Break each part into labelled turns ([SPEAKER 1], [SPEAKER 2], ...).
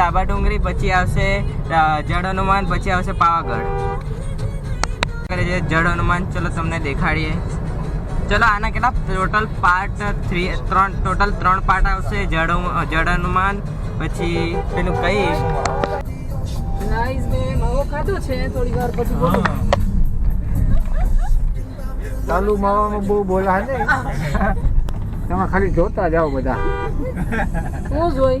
[SPEAKER 1] ડાબા ડુંગરી પછી આવશે જડ જળ હનુમાન પછી આવશે પાવાગઢ. જળ હનુમાન ચલો તમને દેખાડીએ. ચલો આના કેટલા? ટોટલ પાર્ટ થ્રી ત્રણ ટોટલ ત્રણ પાર્ટ આવશે. જળ હનુ- જળ હનુમાન પછી પેલું કઈ?
[SPEAKER 2] નાઈસ મેં માવો ખાધો છે થોડી વાર પછી બોલો.
[SPEAKER 3] ચાલુ માવામાં બહુ બોલા ને તમે ખાલી જોતા જાઓ બધા.
[SPEAKER 2] શું જોઈ?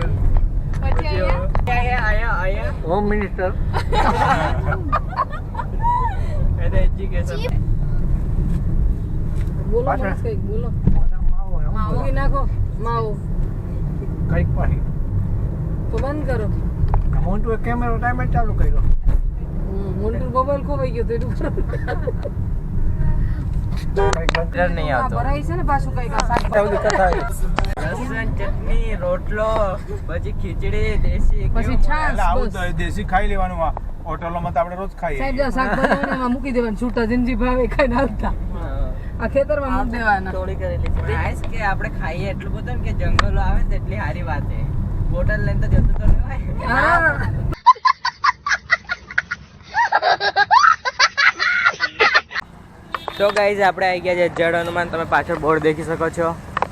[SPEAKER 3] હોમ મિનિસ્ટર
[SPEAKER 2] બોલો કંઈક બોલો
[SPEAKER 3] માવો
[SPEAKER 2] મૂકી નાખો માવો
[SPEAKER 3] કંઈક પાણી
[SPEAKER 2] તો બંધ કરો
[SPEAKER 3] મોટું કેમેરો ટાઈમે ચાલુ કર્યો
[SPEAKER 2] હમ, મોન્ટુ મોબાઈલ ખોવાઈ ગયો તો એટલું
[SPEAKER 3] કંઈક બંધ
[SPEAKER 1] નહીં આવતો
[SPEAKER 2] ભરાય છે ને પાછું કંઈક આ.
[SPEAKER 1] લસણ ચટણી રોટલો પછી ખીચડી દેશી
[SPEAKER 2] પછી છાશ
[SPEAKER 4] આવું તો દેશી ખાઈ લેવાનું આ હોટલોમાં તો આપણે રોજ ખાઈએ.
[SPEAKER 2] મૂકી દેવાનું. છૂટા જિંજી ભાવે ખાઈને આવતા આ ખેતરમાં મૂકી દેવાના.
[SPEAKER 1] થોડી કરેલી છે. નાઈસ કે આપણે ખાઈએ એટલું બધું કે જંગલો આવે તો એટલી સારી વાત છે. બોટલ લઈને તો જતું તો નહીં હોય તો ગાઈઝ આપણે આવી ગયા છે જળ હનુમાન. તમે પાછળ બોર્ડ દેખી શકો છો.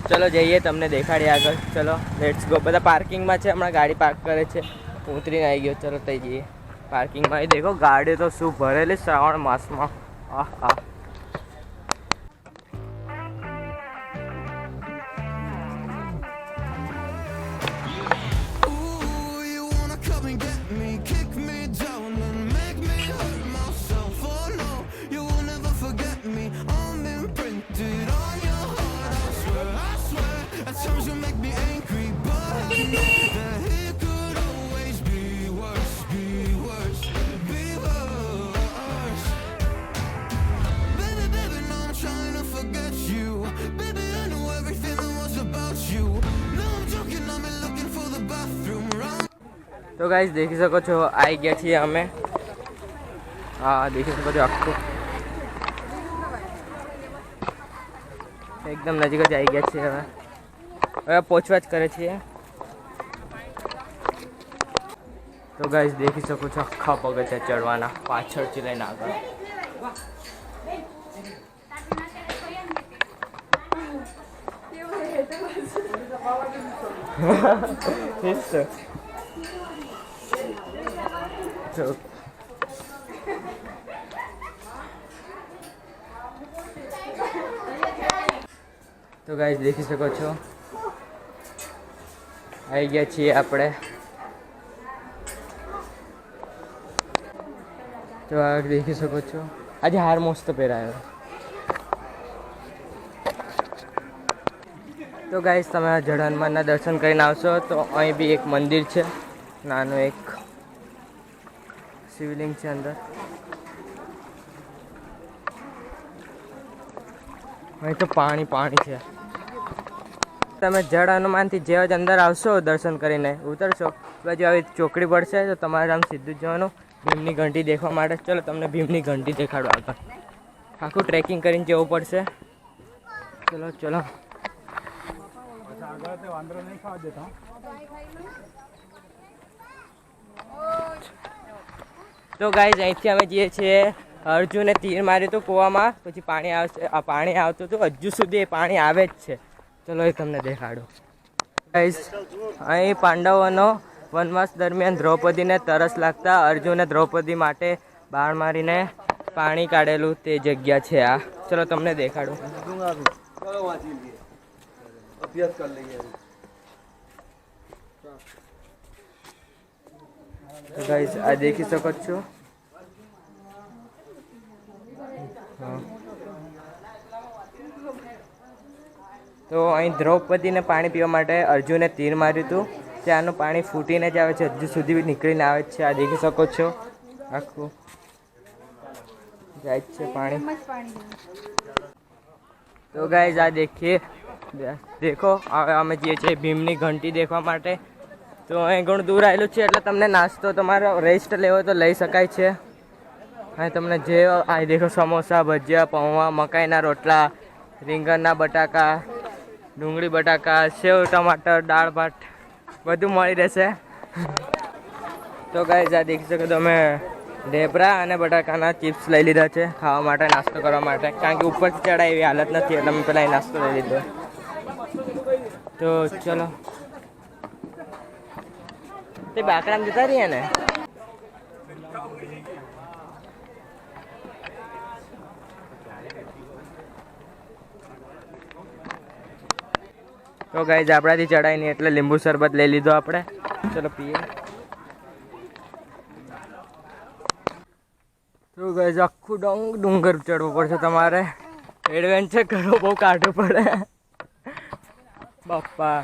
[SPEAKER 1] ચલો જઈએ તમને દેખાડીએ આગળ. ચલો લેટ્સ ગો બધા પાર્કિંગમાં છે, હમણાં ગાડી પાર્ક કરે છે. હું ઉતરીને આવી ગયો, ચલો તઈ જઈએ. પાર્કિંગમાં. એ દેખો, ગાડી તો શું ભરેલી શ્રાવણ માસમાં. આહ આહ. તો ગાઈઝ દેખી શકો છો આવી ગયા છીએ અમે. હા દેખી શકો છો આખું. એકદમ નજીક જ આવી ગયા છીએ હવે. હવે પહોંચવા જ કરે છીએ. તો ગાઈઝ દેખી શકો છો આખા પગથિયા ચડવાના પાછળથી લઈને આગળ. Yes, sir. તો ગાઈઝ દેખી શકો છો. આવી ગયા છીએ આપણે. તો આ દેખી શકો છો. આજે હાર મસ્ત પહેરાયો. તો ગાઈઝ તમે હનુમાનના દર્શન કરીને આવશો તો અહીં બી એક મંદિર છે. નાનું એક શિવલિંગ છે અંદર. અહીં તો પાણી પાણી છે. તમે જળ હનુમાનથી જે જ અંદર આવશો દર્શન કરીને ઉતરશો, બાજુ આવી ચોકડી પડશે, તો તમારે આમ સીધું જ જવાનું. ભીમની ઘંટી દેખવા માટે. ચલો તમને ભીમની ઘંટી દેખાડો આગળ. આખું ટ્રેકિંગ કરીને જવું પડશે. ચલો ચલો.
[SPEAKER 4] આગળ તો
[SPEAKER 1] ગાઈઝ અહીંથી અમે જઈએ છીએ અર્જુને તીર માર્યું હતું કૂવામાં. પછી પાણી આવશે પાણી આવતું હતું. હજુ સુધી એ પાણી આવે જ છે. ચલો એ તમને દેખાડું. ગાઈઝ અહીં પાંડવોનો વનવાસ દરમિયાન દ્રૌપદીને તરસ લાગતા અર્જુને દ્રૌપદી માટે બાણ મારીને પાણી કાઢેલું તે જગ્યા છે આ. ચલો તમને દેખાડું. તો આ દેખી શકો છો. તો અહીં દ્રૌપદીને પાણી પીવા માટે અર્જુને તીર માર્યું હતું. ત્યાંનું પાણી ફૂટીને જ આવે છે હજુ સુધી નીકળીને આવે છે આ દેખી શકો છો. આખું જાય છે પાણી. તો ગાઈઝ આ દેખીએ. દેખો હવે અમે જઈએ છીએ ભીમની ઘંટી દેખવા માટે તો અહીં ઘણું દૂર આવેલું છે એટલે તમને નાસ્તો તમારો રેસ્ટ લેવો તો લઈ શકાય છે. અહીં તમને જે આ દેખો સમોસા, ભજીયા, પૌવા, મકાઈના રોટલા, રીંગણના બટાકા, ડુંગળી બટાકા, સેવ, ટમાટર, દાળ ભાત બધું મળી રહેશે. તો ગાઈઝ આ દેખી શકો તમે ઢેબરા અને બટાકાના ચિપ્સ લઈ લીધા છે ખાવા માટે, નાસ્તો કરવા માટે. કારણ કે ઉપરથી ચડાય એવી હાલત નથી એટલે અમે પહેલાં નાસ્તો લઈ લીધો. તો ચલો. તે બાકરામ જતા રહીએ ને? તો ગાઈઝ આપણાથી ચડાય નહીં એટલે લીંબુ શરબત લઈ લીધો આપણે. ચલો પીએ. તો ગાઈઝ આખું ડોંગ ડુંગર ચડવું પડશે તમારે. એડવેન્ચર કરવો બહુ કાઢવું પડે. બાપ્પા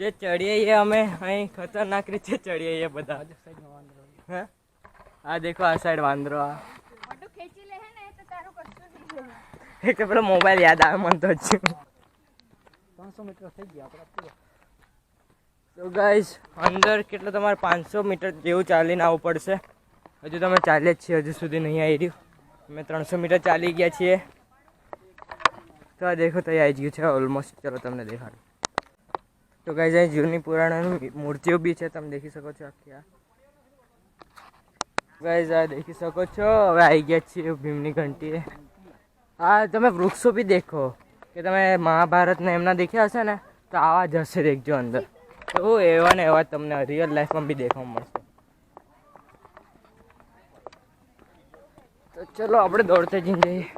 [SPEAKER 1] જે ચડીએ છીએ અમે અહીં ખતરનાક રીતે ચડીએ છીએ બધા. હે? આ દેખો આ સાઈડ વાંદરો આ. એક તો પેલો મોબાઈલ યાદ આવે મને તો જ. તો. ગાઈસ અંદર કેટલો તમારે પાંચસો મીટર જેવું ચાલીને આવવું પડશે? હજુ તમે ચાલીએ જ છીએ હજુ સુધી નહીં આવી રહ્યું. અમે ત્રણસો મીટર ચાલી ગયા છીએ. તો આ દેખો તૈયાર આવી ગયું છે ઓલમોસ્ટ ચલો તમને દેખાડું. તો કઈ જાય જૂની પુરાણાની મૂર્તિઓ બી છે, તમે દેખી શકો છો આખી આ. ગાઈઝ આ દેખી શકો છો, હવે આવી ગયા છીએ ભીમની ઘંટીએ. હા તમે વૃક્ષો બી દેખો, કે તમે મહાભારત ને એમના દેખ્યા હશે ને, તો આવા જ હશે દેખજો અંદર. તો એવા ને એવા તમને રિયલ લાઈફમાં બી દેખવા મળશે. તો ચલો, આપણે દોડતે જઈને જઈએ.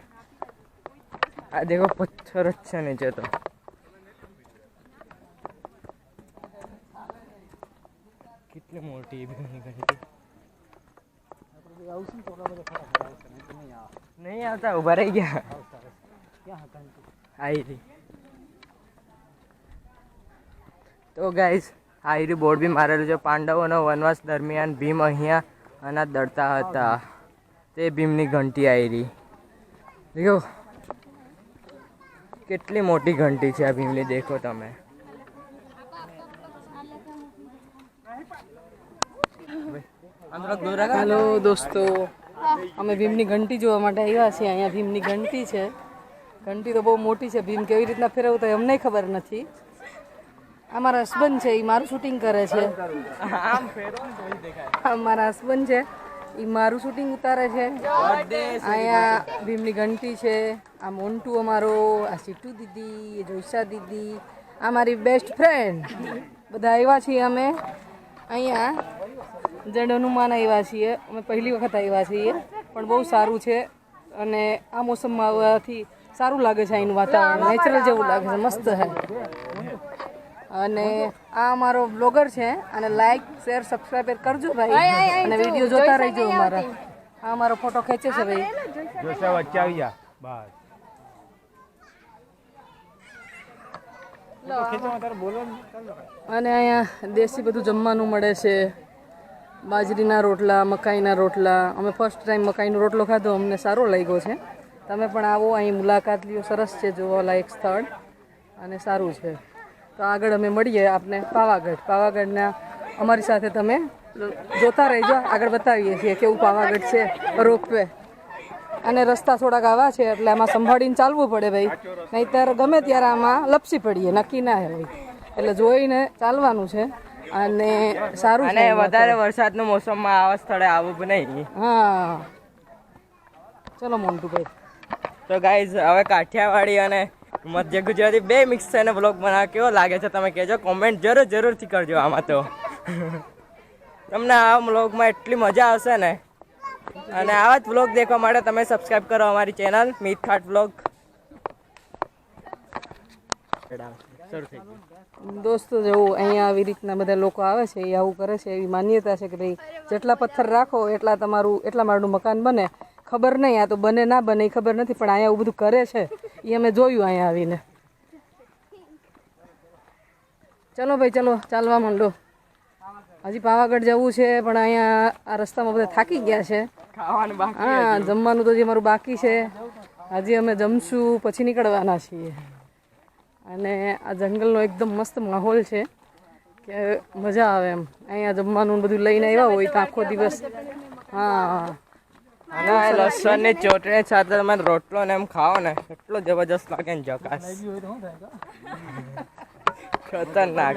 [SPEAKER 1] આ દેખો પથ્થર જ છે નીચે તો. કેટલી મોટી ઘણી ઘણી નહીં આવતા, ઊભા રહી ગયા. આવી રહી. તો ગાઈઝ આયરી બોર્ડ બી મારેલું છે. પાંડવોનો વનવાસ દરમિયાન ભીમ અહીંયા અનાજ દળતા હતા. તે ભીમની ઘંટી આયરી દેખો કેટલી મોટી ઘંટી છે આ ભીમની, દેખો તમે.
[SPEAKER 2] હેલો દોસ્તો અમે ભીમની ઘંટી જોવા માટે આવ્યા છીએ. અહીંયા ભીમની ઘંટી છે. ઘંટી તો બહુ મોટી છે. ભીમ કેવી રીતના ફેરવતો હોય અમને ખબર નથી. આ મારા હસબન્ડ છે એ મારું શૂટિંગ કરે છે. આ મારા હસબન્ડ છે એ મારું શૂટિંગ ઉતારે છે. અહીંયા ભીમની ઘંટી છે. આ મોન્ટુ અમારો આ સીટુ દીદી એ જોઈસા દીદી આ મારી બેસ્ટ ફ્રેન્ડ બધા આવ્યા છીએ અમે. અહીંયા જડ હનુમાન આવ્યા છીએ અમે પહેલી વખત આવ્યા છીએ. પણ બહુ સારું છે અને આ મોસમમાં આવવાથી સારું લાગે છે અહીંનું વાતાવરણ. નેચરલ જેવું લાગે છે મસ્ત છે. અને આ અમારો બ્લોગર છે અને લાઈક શેર સબસ્ક્રાઈબ કરજો ભાઈ. અને વીડિયો જોતા રહેજો અમારા. આ અમારો ફોટો ખેંચે છે ભાઈ.
[SPEAKER 4] જોશે વચ્ચે આવી જા બસ.
[SPEAKER 2] અને અહીંયા દેશી બધું જમવાનું મળે છે. બાજરીના રોટલા, મકાઈના રોટલા. અમે ફર્સ્ટ ટાઈમ મકાઈનો રોટલો ખાધો, અમને સારો લાગ્યો છે. તમે પણ આવો, અહીં મુલાકાત લ્યો. સરસ છે જોવાલાયક સ્થળ અને સારું છે. તો આગળ અમે મળીએ આપને પાવાગઢ. પાવાગઢના અમારી સાથે તમે જોતા રહેજો. આગળ બતાવીએ છીએ કેવું પાવાગઢ છે રોપવે. અને રસ્તા થોડાક આવા છે, એટલે આમાં સંભાળીને ચાલવું પડે ભાઈ. નહીંતર ગમે ત્યારે આમાં લપસી પડીએ, નક્કી ના હોય. એટલે જોઈને ચાલવાનું છે. અને સારું
[SPEAKER 1] અને વધારે વરસાદના મોસમમાં આવા સ્થળે આવવું નહીં.
[SPEAKER 2] હા. ચલો મોન્ટુભાઈ.
[SPEAKER 1] તો ગાઈઝ હવે કાઠિયાવાડી અને મધ્ય ગુજરાતી બે મિક્સ થઈને બ્લોગ બનાવ કેવો લાગે છે તમે કહેજો. કોમેન્ટ જરૂર જરૂરથી કરજો આમાં તો. તમને આ બ્લોગમાં એટલી મજા આવશે ને. અને આવા જ બ્લોગ દેખવા માટે તમે સબસ્ક્રાઈબ કરો અમારી ચેનલ મીત ખાટ બ્લોગ શરૂ થઈ ગયું.
[SPEAKER 2] દોસ્તો જેવું અહીંયા આવી રીતના બધા લોકો આવે છે એ આવું કરે છે એવી માન્યતા છે કે ભાઈ જેટલા પથ્થર રાખો એટલા તમારું એટલા માળનું મકાન બને. ખબર નહીં આ તો બને ના બને એ ખબર નથી પણ અહીંયા આવું બધું કરે છે એ અમે જોયું અહીંયા આવીને. ચલો ભાઈ ચલો ચાલવા માંડો. હજી પાવાગઢ જવું છે પણ અહીંયા આ રસ્તામાં બધા થાકી ગયા છે. હા જમવાનું તો જે મારું બાકી છે. હજી અમે જમશું પછી નીકળવાના છીએ. અને આ જંગલનો એકદમ મસ્ત માહોલ છે કે મજા આવે એમ. અહીંયા જમવાનું બધું લઈને આવ્યા હોય તો આખો દિવસ. હા.
[SPEAKER 1] લસણની ચોટણી સાથે તમે રોટલો ને એમ ખાઓ ને, એટલો જબરજસ્ત લાગે ને જકાસ ખતરનાક.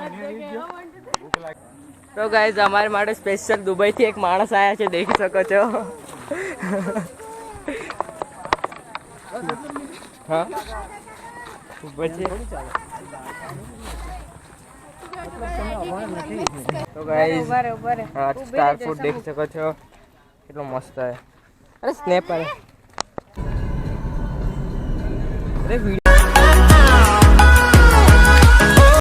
[SPEAKER 1] તો ગાઈઝ અમારે માટે સ્પેશિયલ દુબઈથી એક માણસ આવ્યા છે, દેખી શકો છો. હા? પછી. તો ગાઈઝ સ્ટાર ફૂડ દેખી શકો છો. કેટલો મસ્ત છે. અરે સ્નેપ અરે